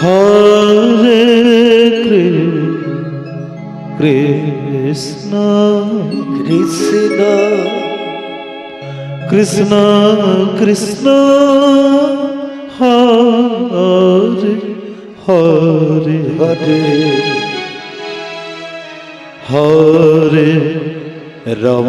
হরে কৃষ্ণ কৃষ্ণ কৃষ্ণ কৃষ্ণ হরে হরে হরে হরে রাম।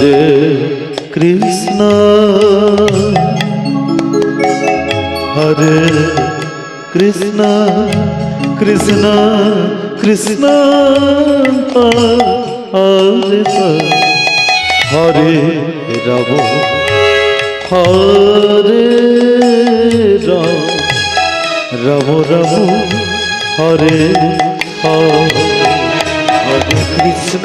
হরে কৃষ্ণ। হরে কৃষ্ণ কৃষ্ণ কৃষ্ণ হরে হরে রাম হরে Ram. Ram Hare Hare Hare Krishna.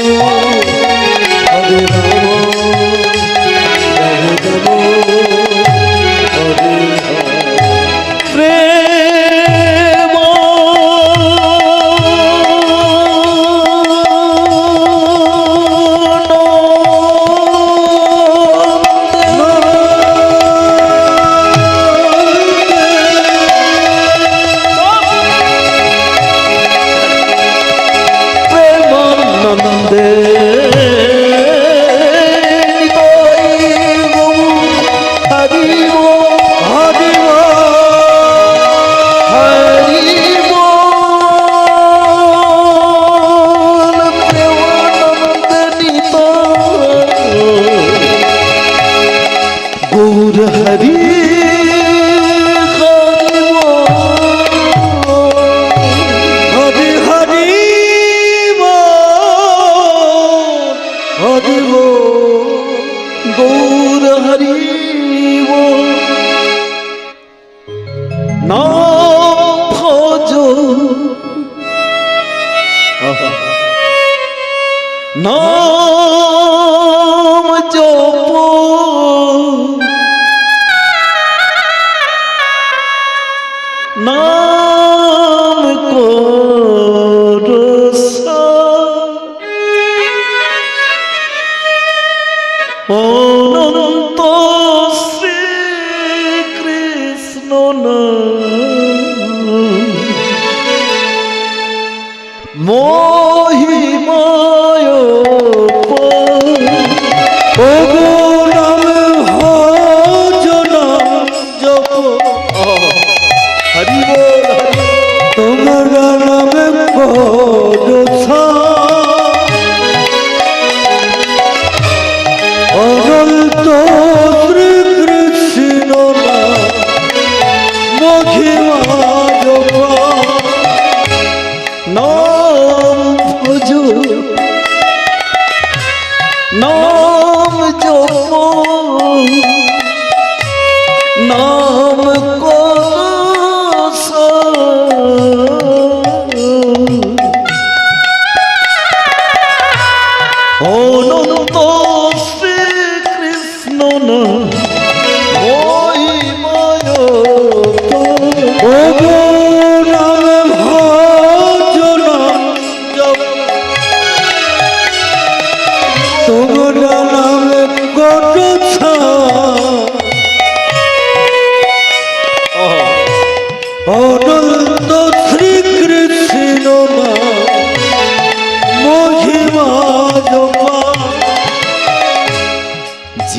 Hadi o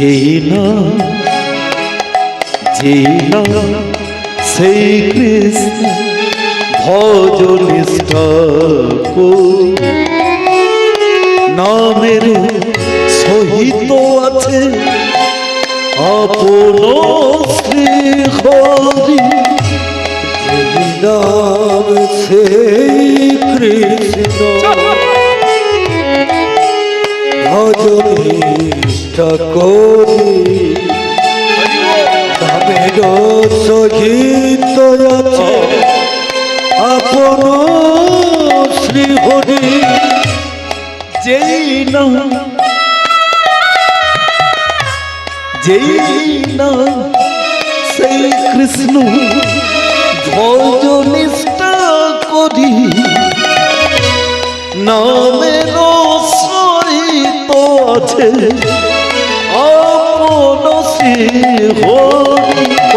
যেই না সেই কৃষ্ণ ভজ নিষ্ঠা নামের সহিত আছে আপন শ্রী হরি নাম সেই কৃষ্ণ। ভজনিষ্ঠা করি নামের সহিত আছে আপন শ্রী হরি যেই না যেই না সেই কৃষ্ণ ভজ নিষ্ঠা করি নামের সরিত আছে হরি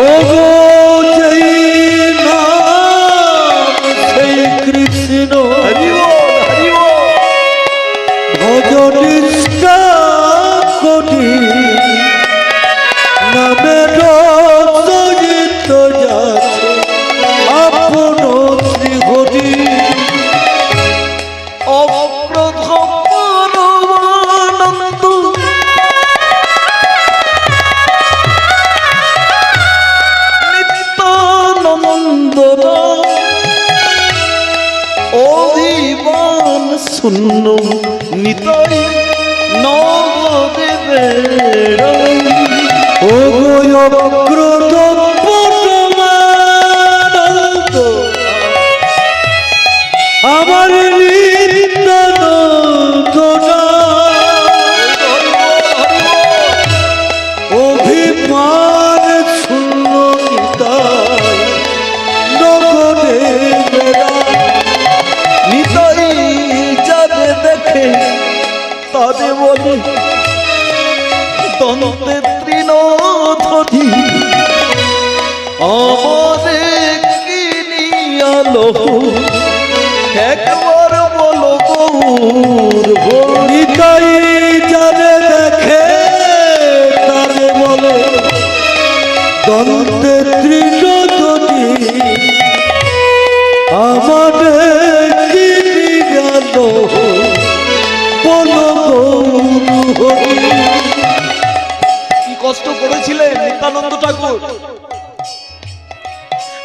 ওগো কিনিয়ালো একবার বলো গৌর নিতাই যারে দেখে, তারে বলে, দন্তে তৃণদতি আমাদের কি বলো গৌর কষ্ট করেছিলেন নিত্যানন্দ ঠাকুর?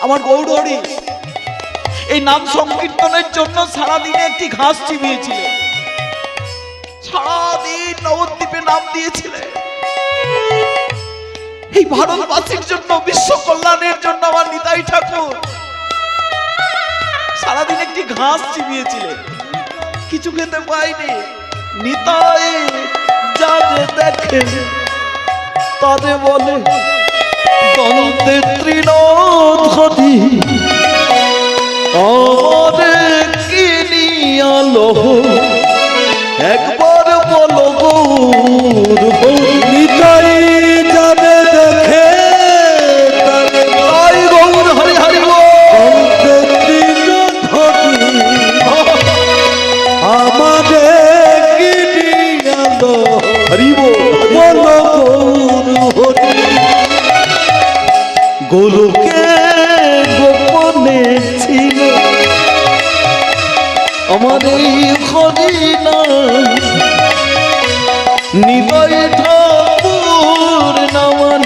আমার গৌরহরি এই নাম সংকীর্তনের জন্য সারাদিনে একটি ঘাস চিবিয়েছিলেন। সারাদিন নবদ্বীপে নাম দিয়েছিলেন। এই ভারতবাসীর জন্য, বিশ্ব কল্যাণের জন্য আমার নিতাই ঠাকুর। সারাদিন একটি ঘাস চিবিয়েছিলেন। কিছু খেতে পাইনি। নিতাই যারে দেখে। তারে বলে দন্তে তৃণধরি আমারে কিনিয়ালো একবার বলো গৌর হরি নিতাই যারে দেখে তাই গৌর হরি হরি আমাদের গিরিয়ালো হরি বল। বলো গৌর হরি। গোলকে আমার এই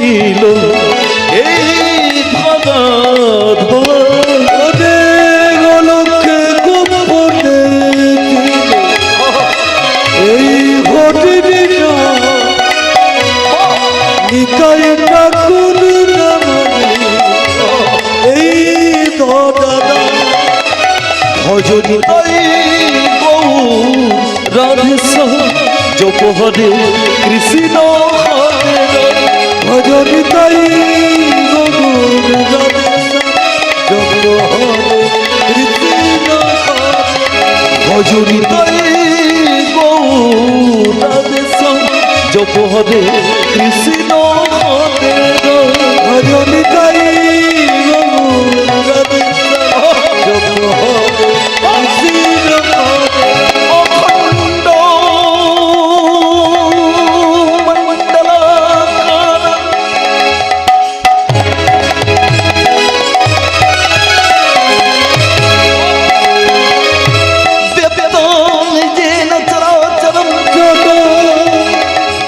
নিদয় এই ধরা ওরে গোলকে এই হরিণ নিতাই ঠাকুর নামে এই দাদা ভজনী জপ হরে কৃষ্ণ ভজন তাই ভজনী তাই গৌরাধে জপ হরে কৃষ্ণ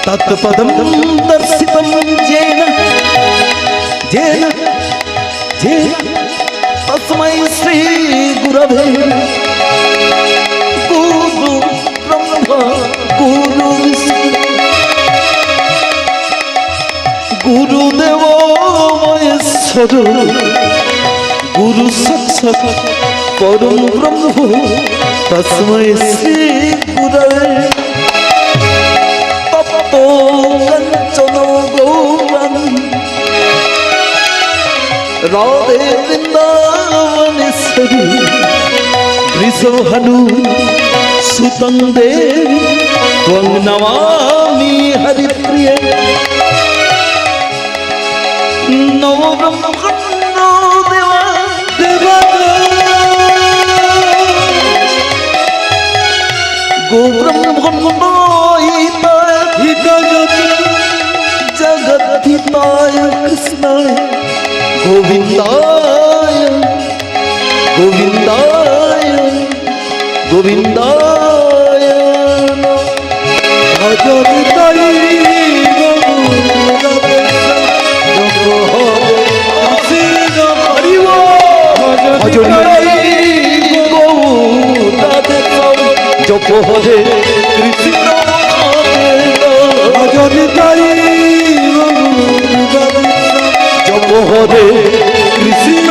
তৎপদম দর্শিতম যেন যেন যেন তস্मै শ্রী গুরবে গুরু ব্রহ্মা গুরু বিষ্ণু গুরুদেব মহেশ্বর গুরু সাক্ষাৎ পরম ব্রহ্ম রাধে বৃন্দাবনেশ্বরী বৃষভানু সুতং দেবী ত্বং নমামি হরিপ্রিয়ে। নম ব্রহ্মখণ্ড দেবা জগদ্ধিতায় কৃষ্ণায় গোবিন্দায় গোবিন্দায় গোবিন্দায়। ভজনি তাই জপ হরে কৃষ্ণ হরে কৃষ্ণ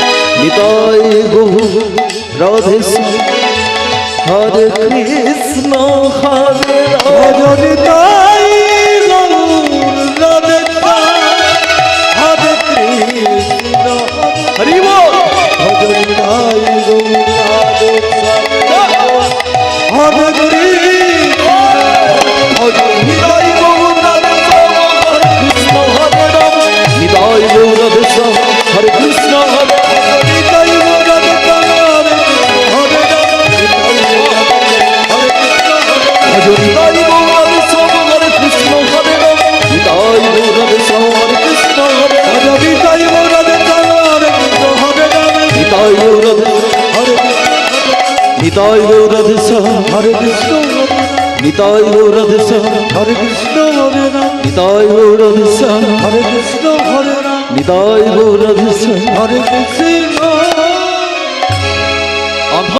ভজনিত হরে কৃষ্ণ হরে রাম। নিতাই গৌরাধে হরে কৃষ্ণ। নিতাই গৌরাধে হরে কৃষ্ণ। হরে রাম নিতাই গৌরাধে হরে কৃষ্ণ। হরে রাম নিতাই গৌরাধে হরে কৃষ্ণ।